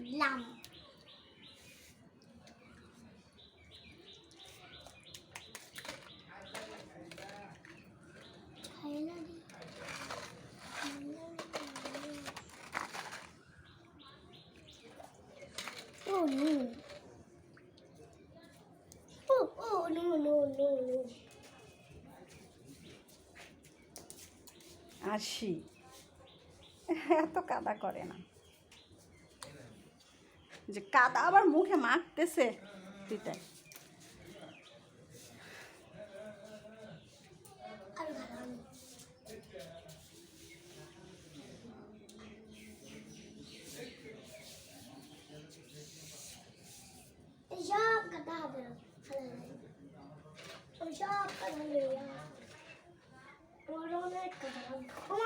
Lamb. Oh, oh, oh, আসি এত কাদা করে না। যে কাদা আবার মুখে মাখতেছে পিতায় আর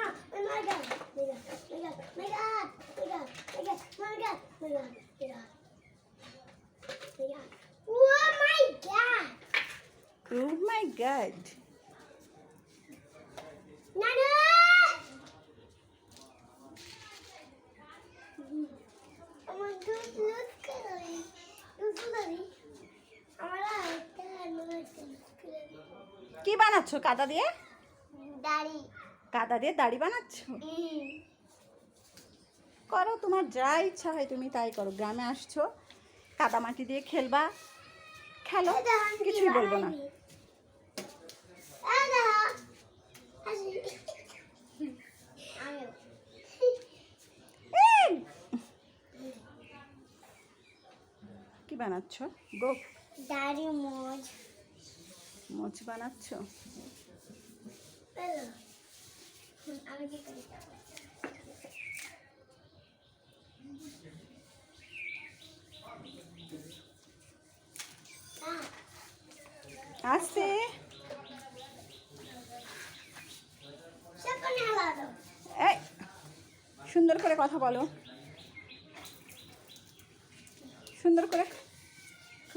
একটা লুট করে কি বানাচ্ছো কাদা দিয়ে? দাড়ি কাদা দিয়ে দাড়ি বানাচ্ছো? করো তোমার যা ইচ্ছা হয় তুমি তাই করো। গ্রামে আসছো কাদা মাটি দিয়ে খেলবা। খেলো কিছুই বলব না এই! কি বানাচ্ছো? গো। দাড়ি মোজ। মোচ বানাচ্ছো? আমি কি করি? সুন্দর করে কথা বলো। সুন্দর করে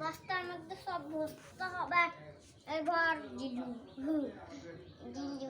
বস্তার মধ্যে সব বস্তা হবে। এবার জিজু দিলু